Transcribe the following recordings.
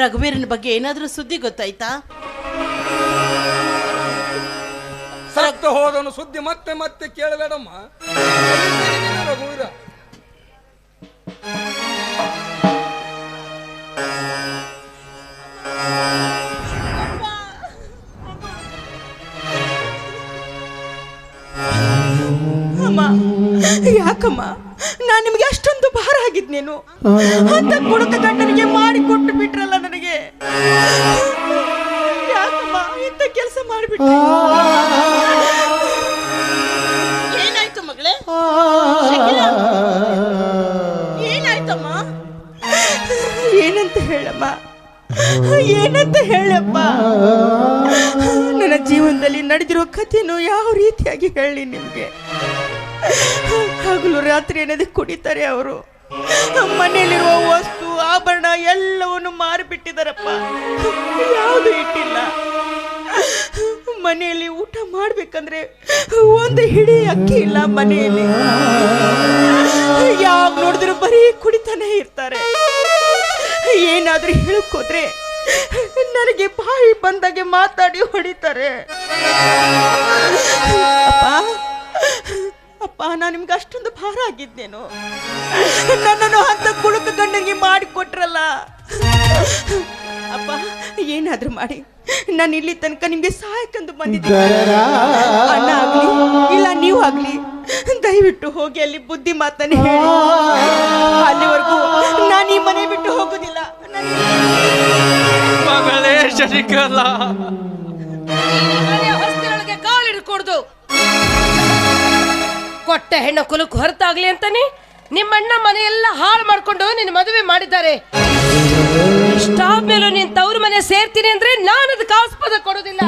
ರಘುವೀರನ ಬಗ್ಗೆ ಏನಾದರೂ ಸುದ್ದಿ ಗೊತ್ತಾಯ್ತಾ? ಸತ್ತು ಹೋದನು ಸುದ್ದಿ ಮತ್ತೆ ಮತ್ತೆ ಕೇಳಬೇಡಮ್ಮ. ರಘುವೀರ ಯಾಕಮ್ಮ? ನಾನು ನಿಮ್ಗೆ ಅಷ್ಟೊಂದು ಭಾರ ಆಗಿದ್ನೇನು ಅಂತ ಕುಡುಕ ಗಂಡನಿಗೆ ಮಾಡಿ ಕೊಟ್ಟು ಬಿಟ್ರಲ್ಲ ನನಗೆ ಯಾಕಮ್ಮ ಇಂಥ ಕೆಲಸ ಮಾಡಿಬಿಟ್ಟೆ. ಏನಾಯ್ತು ಮಗಳೇ? ಏನಾಯ್ತಮ್ಮ? ಏನಂತ ಹೇಳಮ್ಮ? ಏನಂತ ಹೇಳಪ್ಪ ನನ್ನ ಜೀವನದಲ್ಲಿ ನಡೆದಿರೋ ಕಥೆಯನ್ನು ಯಾವ ರೀತಿಯಾಗಿ ಹೇಳಿ ನಿಮಗೆ? ಹಗಲು ರಾತ್ರಿ ಅನ್ನೋದಕ್ಕೆ ಕುಡಿತಾರೆ ಅವರು. ಮನೆಯಲ್ಲಿರುವ ವಸ್ತು ಆಭರಣ ಎಲ್ಲವನ್ನು ಮಾರಿಬಿಟ್ಟಿದಾರಪ್ಪ ಯಾವುದು ಇಟ್ಟಿಲ್ಲ. ಮನೆಯಲ್ಲಿ ಊಟ ಮಾಡ್ಬೇಕಂದ್ರೆ ಒಂದು ಹಿಡಿ ಅಕ್ಕಿ ಇಲ್ಲ ಮನೆಯಲ್ಲಿ. ಯಾವಾಗ ನೋಡಿದ್ರು ಬರೀ ಕುಡಿತಾನೆ ಇರ್ತಾರೆ. ಏನಾದ್ರೂ ಹೇಳಕ್ಕೋದ್ರೆ ನನಗೆ ಬಾಯಿ ಬಂದಾಗೆ ಮಾತಾಡಿ ಹೊಡಿತಾರೆ. ಅಪ್ಪ ನಾನು ನಿಮ್ಗೆ ಅಷ್ಟೊಂದು ಭಾರ ಆಗಿದ್ದೇನು? ನನ್ನನ್ನು ಅಂತ ಕುಳುಕ ಗಂಡನಿಗೆ ಮಾಡಿ ಕೊಟ್ರಲ್ಲ ಅಪ್ಪ ಏನಾದರೂ ಮಾಡಿ. ನಾನು ಇಲ್ಲಿ ತನಕ ನಿಮಗೆ ಸಹಾಯಕ್ಕಂದು ಬಂದಿದ್ದೀನಿ. ಅಣ್ಣ ಆಗಲಿ ಇಲ್ಲ ನೀವು ಆಗಲಿ ದಯವಿಟ್ಟು ಹೋಗಿ ಅಲ್ಲಿ ಬುದ್ಧಿ ಮಾತನ್ನು ಹೇಳಿ. ಅಲ್ಲಿವರೆಗೂ ನಾನು ಈ ಮನೆ ಬಿಟ್ಟು ಹೋಗೋದಿಲ್ಲ. ಮಗಳೇ ಹೊಸ್ತಿಲೊಳಗೆ ಕಾಲಿಡ್ಕೊಡ್ದು. ಕೊಟ್ಟ ಹೆಣ್ಣು ಕುಲಕ್ಕೆ ಹೊರತಾಗ್ಲಿ ಅಂತಾನೆ ನಿಮ್ಮಣ್ಣ ಮನೆಯೆಲ್ಲ ಹಾಳು ಮಾಡ್ಕೊಂಡು ನಿನ್ನ ಮದುವೆ ಮಾಡಿದ್ದಾರೆ. ಸ್ಟಾಪ್ ಮೇಲೂ ನೀನ್ ತವ್ರ ಮನೆ ಸೇರ್ತೀನಿ ಅಂದ್ರೆ ನಾನು ಅದಕ್ಕೆ ಆಸ್ಪದ ಕೊಡೋದಿಲ್ಲ.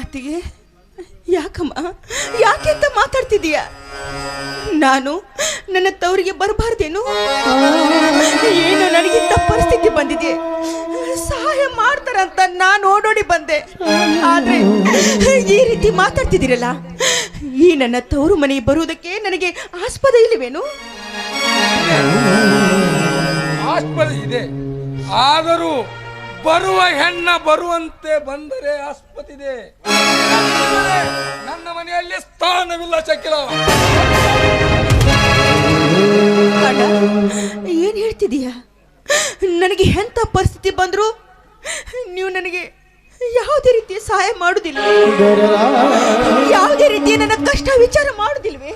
ಅತ್ತಿಗೆ, ಯಾಕಮ್ಮ? ಯಾಕೆ ಅಂತ ಮಾತಾಡ್ತಿದೀಯ ನಾನು ನನ್ನ ತವರಿಗೆ ಬರಬಾರ್ದೇನು? ಏನು, ನನಗಿಂತ ಪರಿಸ್ಥಿತಿ ಬಂದಿದೆ. ಮಾತಾಡ್ತಿದ್ದೀರಲ್ಲ? ಈ ನನ್ನ ತವರು ಮನೆಗೆ ಬರುವುದಕ್ಕೆ ನನಗೆ ಆಸ್ಪದ ಇಲ್ಲವೇನು? ಆಸ್ಪದ ಇದೆ. ಆದರೂ ಬರುವ ಹೆಣ್ಣ ಬರುವಂತೆ ಬಂದರೆ ಆಸ್ಪತಿದೆ ನನ್ನ ಮನೆಯಲ್ಲಿ ಸ್ಥಾನವಿಲ್ಲ ಶಕಿಲ. ಅಣ್ಣ ಏನ್ ಹೇಳ್ತಿದೀಯ ನನಗೆ ಎಂಥ ಪರಿಸ್ಥಿತಿ ಬಂದ್ರು ನೀವು ನನಗೆ ಯಾವುದೇ ರೀತಿಯ ಸಹಾಯ ಮಾಡುದಿಲ್ಲ. ಯಾವುದೇ ರೀತಿಯ ನನ್ನ ಕಷ್ಟ ವಿಚಾರ ಮಾಡುದಿಲ್ವೇ?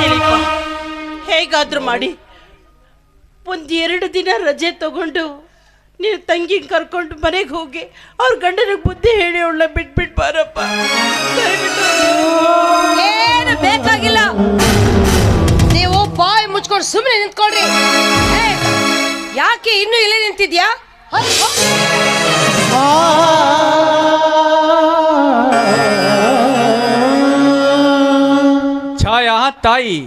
ತಿಳಿಪ ಹೇಗಾದ್ರೂ ಮಾಡಿ. ಒಂದು ಎರಡು ದಿನ ರಜೆ ತಗೊಂಡು ನೀನು ತಂಗಿ ಕರ್ಕೊಂಡು ಮನೆಗೆ ಹೋಗಿ ಅವ್ರ ಗಂಡನಿಗೆ ಬುದ್ಧಿ ಹೇಳಿ ಅವಳ ಬಿಟ್ಬಿಟ್ಟು ಬಾರಪ್ಪ. ದಯವಿಟ್ಟು. ಏನು ಬೇಕಾಗಿಲ್ಲ. ನೀವು ಬಾಯ್ ಮುಚ್ಕೊಂಡು ಸುಮ್ಮನೆ ನಿಂತ್ಕೊಳ್ರಿ. ಏ, ಯಾಕೆ ಇನ್ನೂ ಇಲ್ಲೇ ನಿಂತಿದ್ಯಾ. ಛಾಯಾ ತಾಯಿ,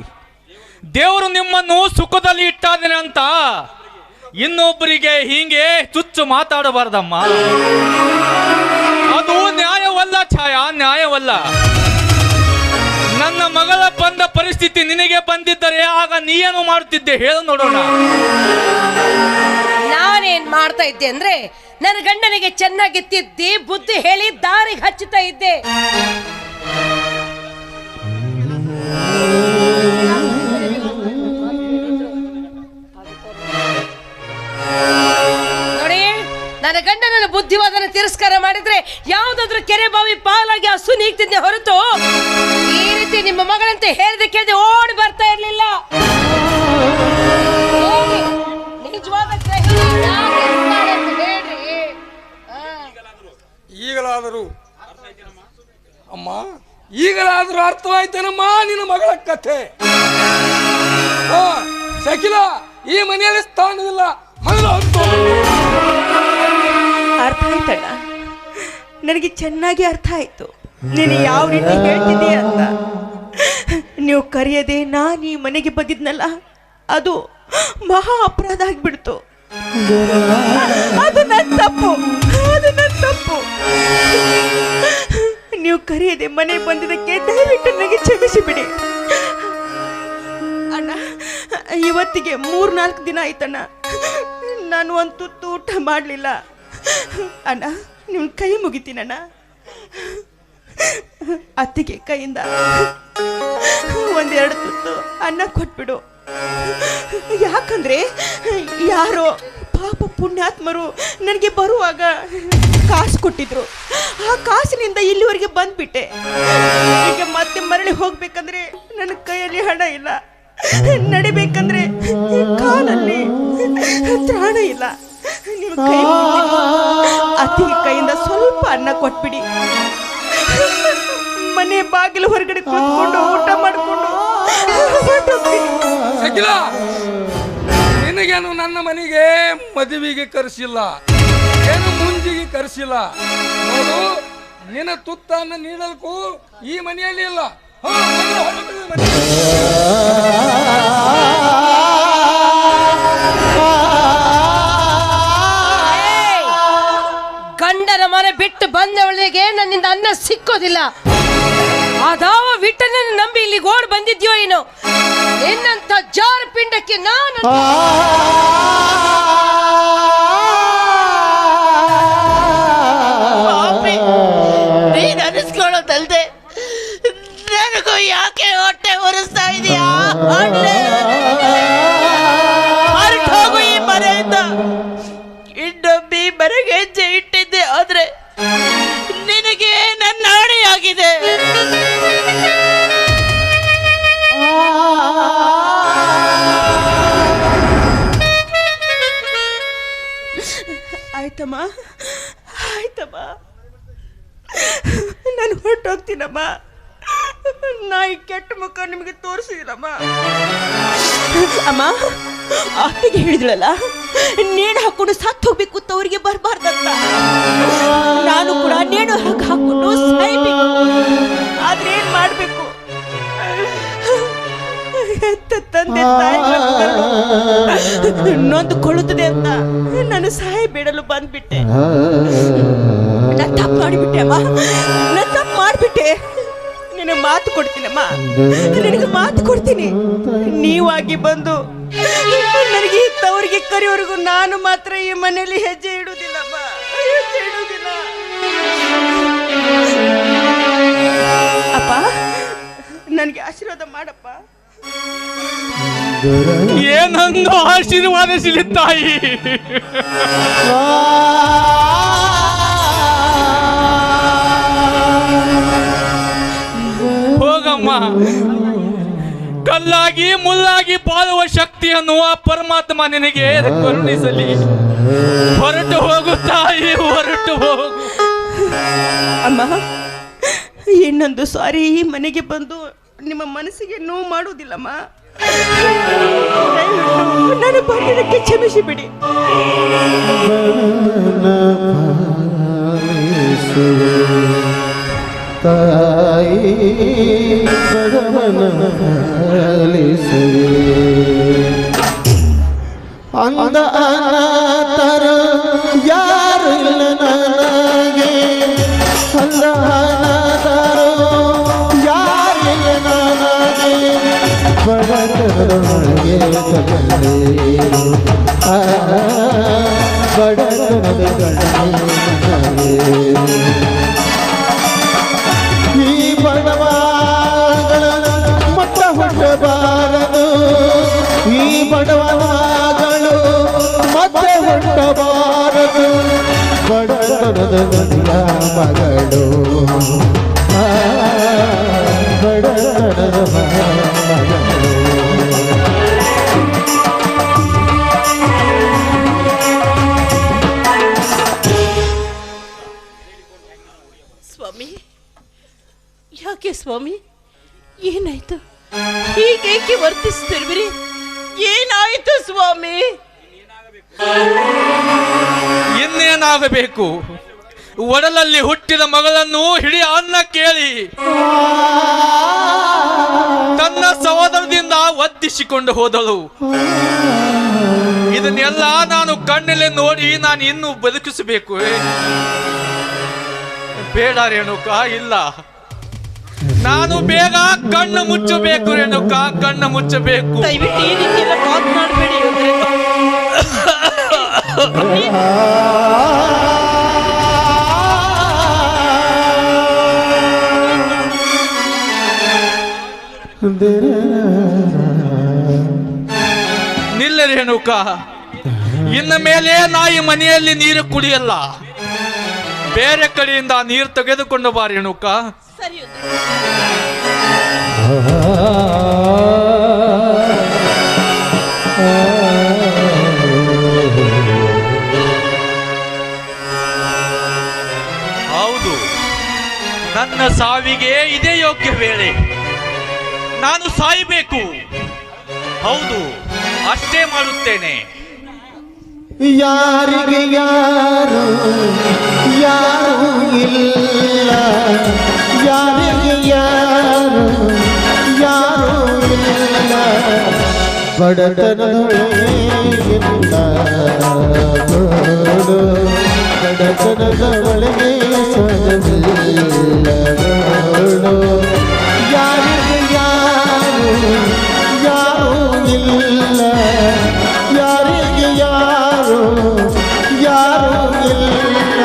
ದೇವರು ನಿಮ್ಮನ್ನು ಸುಖದಲ್ಲಿ ಇಟ್ಟಾದನೆ ಅಂತ ಇನ್ನೊಬ್ಬರಿಗೆ ಹೀಗೆ ಚುಚ್ಚು ಮಾತಾಡಬಾರ್ದಮ್ಮ. ಅದು ನ್ಯಾಯವಲ್ಲ ಛಾಯಾ, ನ್ಯಾಯವಲ್ಲ. ನನ್ನ ಮಗಳ ಬಂದ ಪರಿಸ್ಥಿತಿ ನಿನಗೆ ಬಂದಿದ್ದರೆ ಆಗ ನೀ ಏನು ಮಾಡುತ್ತಿದ್ದೆ ಹೇಳು ನೋಡೋಣ. ನಾನೇನ್ ಮಾಡ್ತಾ ಇದ್ದೆ ಅಂದ್ರೆ ನನ್ನ ಗಂಡನಿಗೆ ಚೆನ್ನಾಗಿ ತಿದ್ದಿ, ಬುದ್ಧಿ ಹೇಳಿ ದಾರಿ ಹಚ್ಚುತ್ತಾ ಇದ್ದೆ. ನೋಡಿ, ನನ್ನ ಗಂಡನ ಬುದ್ಧಿವಾದನ ತಿರಸ್ಕಾರ ಮಾಡಿದ್ರೆ ಯಾವ್ದಾದ್ರು ಕೆರೆ ಬಾವಿ ಪಾಲಾಗಿ ಹಸು ನೀಗ್ತಿದ್ದೆ ಹೊರತು ಈ ರೀತಿ ನಿಮ್ಮ ಮಗಳಂತೆ ಹೇಳಿದ ಕೇಳ್ದೆ ಓಡಿ ಬರ್ತಾ ಇರ್ಲಿಲ್ಲ. ಈಗಲಾದರೂ ಅಮ್ಮ, ಈಗಲಾದರೂ ಅರ್ಥವಾಯ್ತೇನಮ್ಮ ನಿನ್ನ ಮಗಳ ಕಥೆ? ಶಕಿಲ, ಈ ಮನೆಯಲ್ಲಿ ಸ್ಥಾನವಿಲ್ಲ. ಅರ್ಥ ಆಯ್ತಣ್ಣ? ನನಗೆ ಚೆನ್ನಾಗಿ ಅರ್ಥ ಆಯ್ತು. ನೀನು ಯಾವ ರೀತಿ ಹೇಳ್ತಿದ್ದೀಯ ಅಂತ. ನೀವು ಕರೆಯದೆ ನಾನು ಈ ಮನೆಗೆ ಬಂದಿದ್ನಲ್ಲ, ಅದು ಮಹಾ ಅಪರಾಧ ಆಗ್ಬಿಡ್ತು. ಅದು ನನ್ನ ತಪ್ಪು. ಅದು ನನ್ನ ತಪ್ಪು. ನೀವು ಕರೆಯದೆ ಮನೆ ಬಂದಿದ್ದಕ್ಕೆ ದಯವಿಟ್ಟು ನನಗೆ ಕ್ಷಮಿಸಿಬಿಡಿ. ಅಣ್ಣ, ಇವತ್ತಿಗೆ ಮೂರ್ನಾಲ್ಕು ದಿನ ಆಯ್ತಣ್ಣ. ನಾನು ಒಂದು ತುತ್ತು ಊಟ ಮಾಡಲಿಲ್ಲ. ಅಣ್ಣ, ನಿಮ್ಮ ಕೈ ಮುಗಿತೀನಣ್ಣ. ಅತ್ತಿಗೆ ಕೈಯಿಂದ ಒಂದೆರಡು ತುತ್ತು ಅನ್ನ ಕೊಟ್ಬಿಡು. ಯಾಕಂದ್ರೆ ಯಾರೋ ಪಾಪ ಪುಣ್ಯಾತ್ಮರು ನನಗೆ ಬರುವಾಗ ಕಾಸು ಕೊಟ್ಟಿದ್ರು. ಆ ಕಾಸಿನಿಂದ ಇಲ್ಲಿವರೆಗೆ ಬಂದ್ಬಿಟ್ಟೆ. ಈಗ ಮತ್ತೆ ಮರಳಿ ಹೋಗ್ಬೇಕಂದ್ರೆ ನನ್ನ ಕೈಯಲ್ಲಿ ಹಣ ಇಲ್ಲ. ನಡಿಬೇಕಂದ್ರೆ ಕಾಲಲ್ಲಿ ತ್ರಾಣ ಇಲ್ಲ. ನಿಮ್ಮ. ಅತ್ತಿಗೆ ಕೈಯಿಂದ ಸ್ವಲ್ಪ ಅನ್ನ ಕೊಟ್ಬಿಡಿ. ಮನೆ ಬಾಗಿಲು ಹೊರಗಡೆ ಕೂತ್ಕೊಂಡು ಊಟ ಮಾಡಿಕೊಂಡು. ನಿನಗೇನು ನನ್ನ ಮನೆಗೆ ಮದುವೆಗೆ ಕರೆಸಿಲ್ಲ, ಏನು ಮುಂಜಿಗೆ ಕರೆಸಿಲ್ಲ. ನೋಡು, ನಿನ್ನ ತುತ್ತನ್ನು ನೀಡಲ್ಕು ಈ ಮನೆಯಲ್ಲಿ ಇಲ್ಲ! ಗಂಡನ ಮನೆ ಬಿಟ್ಟು ಬಂದವಳಿಗೆ ನನ್ನಿಂದ ಅನ್ನ ಸಿಕ್ಕೋದಿಲ್ಲ. ವಿಟ್ಟನನ್ನು ನಂಬಿ ಇಲ್ಲಿ ಓಡ್ ಬಂದಿದ್ಯೋ ಏನೋ? ನಿನ್ನಂತ ಜಾರ ಪಿಂಡಕ್ಕೆ ನಾನು ಆಯ್ತಮ್ಮ ಆಯ್ತಮ್ಮ. ನಾನು ಹೊರಟೋಗ್ತೀನಮ್ಮ. ಈ ಕೆಟ್ಟ ಮುಖ ನಿಮಗೆ ತೋರಿಸಿದಿಲ್ಲಮ್ಮ ಅಮ್ಮ ಅತ್ತಿಗೆ ಹೇಳಿದ್ಳಲ್ಲ, ನೇಣು ಹಾಕೊಂಡು ಸತ್ತು ಹೋಗ್ಬೇಕು ಅಂತ ಬರಬಾರ್ದಂತ. ನಾನು ಕೂಡ ನೇಣು ಹಾಕಿ ಹಾಕೊಂಡು ಸಾಯ್ಬೇಕು. ಆದ್ರೆ ಏನ್ ಮಾಡ್ಬೇಕು? ತಂದೆ ತಾಯಿ ಇನ್ನೊಂದು ನೊಂದುಕೊಳ್ಳುತ್ತದೆ ಅಂತ ನಾನು ಸಹಾಯ ಬೇಡಲು ಬಂದ್ಬಿಟ್ಟೆ. ನಾನು ತಪ್ಪು ಮಾಡಿಬಿಟ್ಟೆ ಅಮ್ಮ. ನಾನು ತಪ್ಪು ಮಾಡಿಬಿಟ್ಟೆ. ನಿನಗೆ ಮಾತು ಕೊಡ್ತೀನಮ್ಮ. ನಿನಗೆ ಮಾತು ಕೊಡ್ತೀನಿ. ನೀವಾಗಿ ಬಂದು ನನಗೆ ಇತ್ತವ್ರಿಗೆ ಕರೆಯೋವರೆಗೂ ನಾನು ಮಾತ್ರ ಈ ಮನೆಯಲ್ಲಿ ಹೆಜ್ಜೆ ಇಡುವುದಿಲ್ಲಮ್ಮ. ಹೆಜ್ಜೆ ಇಡುವುದಿಲ್ಲ. ನನಗೆ ಆಶೀರ್ವಾದ ಮಾಡಪ್ಪ. ಏನೊಂದು ಆಶೀರ್ವಾದಿಸಲಿ ತಾಯಿ? ಹೋಗಮ್ಮ. ಕಲ್ಲಾಗಿ ಮುಲ್ಲಾಗಿ ಬಾಳುವ ಶಕ್ತಿ ಅನ್ನುವ ಪರಮಾತ್ಮ ನಿನಗೆ ಕರುಣಿಸಲಿ. ಹೊರಟು ಹೋಗು ತಾಯಿ ಹೊರಟು ಹೋಗು. ಅಮ್ಮ ಇನ್ನೊಂದು ಸಾರಿ ಈ ಮನೆಗೆ ಬಂದು ನಿಮ್ಮ ಮನಸ್ಸಿಗೆ ನೋವು ಮಾಡುವುದಿಲ್ಲಮ್ಮ. ದಯವಿಟ್ಟು ನಾನು ಬಂದಿದ್ದಕ್ಕೆ ಕ್ಷಮಿಸಿ ಬಿಡಿ ತಾಯಿ ಭಗವನ ಪಾಲಿಸುವೆ ಅಂದ ಅನಾಥರ ಯಾರು ಇಲ್ಲ ಹುಟ್ಟಬಾರದು ಈ ಬಡವಗಳು ಮತ್ತೆ ಹುಟ್ಟಬಾರದು ಬಡತನದ ಗಂಗ ಮಗಳು ಆ, ಬಡತನದ ಮಗಳು ಸ್ವಾಮಿ? ಏನಾಯ್ತು? ಹೀಗೇಕೆ ವರ್ತಿಸ್ತಿರ್ಬಿರಿ ಏನಾಯಿತು ಸ್ವಾಮಿ? ಇನ್ನೇನಾಗಬೇಕು? ಒಡಲಲ್ಲಿ ಹುಟ್ಟಿದ ಮಗಳನ್ನು ಹಿಡಿಯ ಅನ್ನ ಕೇಳಿ. ತನ್ನ ಸಹೋದರದಿಂದ ಒತ್ತಿಸಿಕೊಂಡು ಹೋದಳು. ಇದನ್ನೆಲ್ಲ ನಾನು ಕಣ್ಣಲ್ಲಿ ನೋಡಿ ನಾನು ಇನ್ನೂ ಬದುಕಿಸಬೇಕು. ಬೇಡ ರೇಣುಕ ಇಲ್ಲ. ನಾನು ಬೇಗ ಕಣ್ಣು ಮುಚ್ಚಬೇಕು ರೇಣುಕ ಕಣ್ಣು ಮುಚ್ಚಬೇಕು. ದಯವಿಟ್ಟು ಈ ಮಾತನಾಡಬೇಡಿ ನಿಲ್ಲ ರೇಣುಕ. ಇನ್ನ ಮೇಲೆ ನಾಯಿ ಮನೆಯಲ್ಲಿ ನೀರು ಕುಡಿಯಲ್ಲ. ಬೇರೆ ಕಡೆಯಿಂದ ನೀರು ತೆಗೆದುಕೊಂಡು ಬಾ ರೇಣುಕ. ಹೌದು. ನನ್ನ ಸಾವಿಗೆ ಇದೇ ಯೋಗ್ಯ ವೇಳೆ ನಾನು ಸಾಯಬೇಕು. ಹೌದು, ಅಷ್ಟೇ ಮಾಡುತ್ತೇನೆ. ಯಾರಿಗೆ ಯಾರು ಯಾರು ಇಲ್ಲ. ಯಾರಿಗೆ ಯಾರು ಯಾರು ಇಲ್ಲ ಬಡತನದೊಳಗಿಂದ ನೋಡು ಬಡತನದ ಒಳಗೆ ಸೊಗಸಿಲ್ಲ ನೋಡು ಯಾರಿಗೆ ಯಾರು ಯಾರು ಇಲ್ಲ ಯಾರಿಗೆ ಯಾರು ಯಾರು ಇಲ್ಲ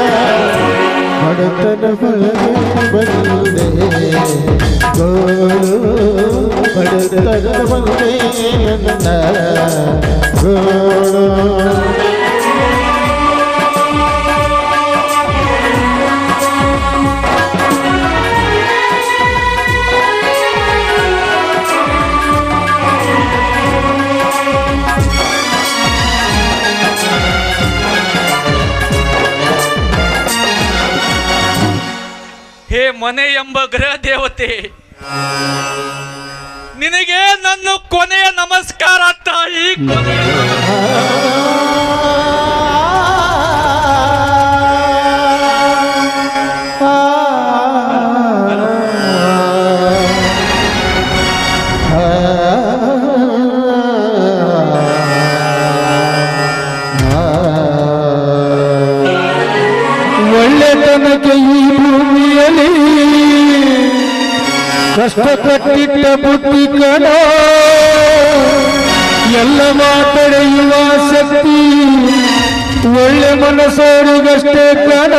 ಬಡತನ ಒಳಗೆ ಬಂದೆ గోడు ಹೇ ಮನೆ ಎಂಬ ಗೃಹ ದೇವತೆ ನಿನಗೆ ನನ್ನ ಕೊನೆಯ ನಮಸ್ಕಾರ ತಾಯಿ ಕೊನೆಯ ಕಷ್ಟಪಟ್ಟಿಟ್ಟ ಬುದ್ಧಿ ಕಣ. ಎಲ್ಲ ಮಾತಡೆಯುವ ಶಕ್ತಿ ಒಳ್ಳೆ ಮನಸ್ಸೋರಿಗಷ್ಟೇ ಕಣ.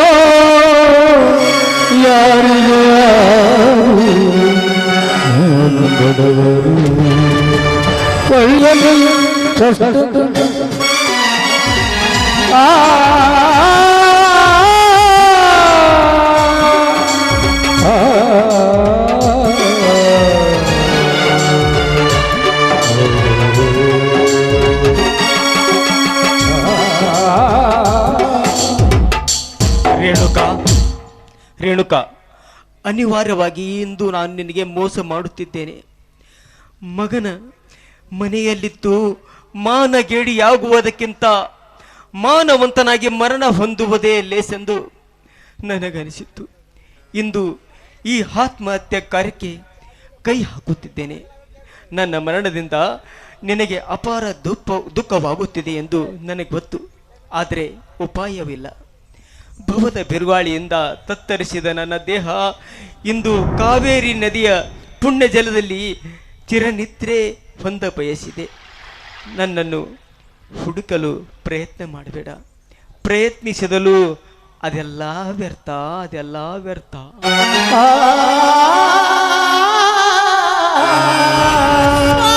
ಯಾರಿಗೆ ಒಳ್ಳೆಯ ಕಷ್ಟ ಆ ರೇಣುಕಾ ಅನಿವಾರ್ಯವಾಗಿ ಇಂದು ನಾನು ನಿನಗೆ ಮೋಸ ಮಾಡುತ್ತಿದ್ದೇನೆ. ಮಗನ ಮನೆಯಲ್ಲಿದ್ದು ಮಾನಗೇಡಿಯಾಗುವುದಕ್ಕಿಂತ ಮಾನವಂತನಾಗಿ ಮರಣ ಹೊಂದುವುದೇ ಲೇಸೆಂದು ನನಗನಿಸಿತ್ತು. ಇಂದು ಈ ಆತ್ಮಹತ್ಯೆ ಕಾರ್ಯಕ್ಕೆ ಕೈ ಹಾಕುತ್ತಿದ್ದೇನೆ. ನನ್ನ ಮರಣದಿಂದ ನಿನಗೆ ಅಪಾರ ದುಃಖ ದುಃಖವಾಗುತ್ತಿದೆ ಎಂದು ನನಗೆ ಗೊತ್ತು. ಆದರೆ ಉಪಾಯವಿಲ್ಲ. ಭವದ ಬಿರುಗಾಳಿಯಿಂದ ತತ್ತರಿಸಿದ ನನ್ನ ದೇಹ ಇಂದು ಕಾವೇರಿ ನದಿಯ ಪುಣ್ಯ ಜಲದಲ್ಲಿ ಚಿರನಿದ್ರೆ ಹೊಂದ ಬಯಸಿದೆ ನನ್ನನ್ನು ಹುಡುಕಲು ಪ್ರಯತ್ನ ಮಾಡಬೇಡ. ಪ್ರಯತ್ನಿಸಿದಲು ಅದೆಲ್ಲ ವ್ಯರ್ಥ ಅದೆಲ್ಲ ವ್ಯರ್ಥ. ಆ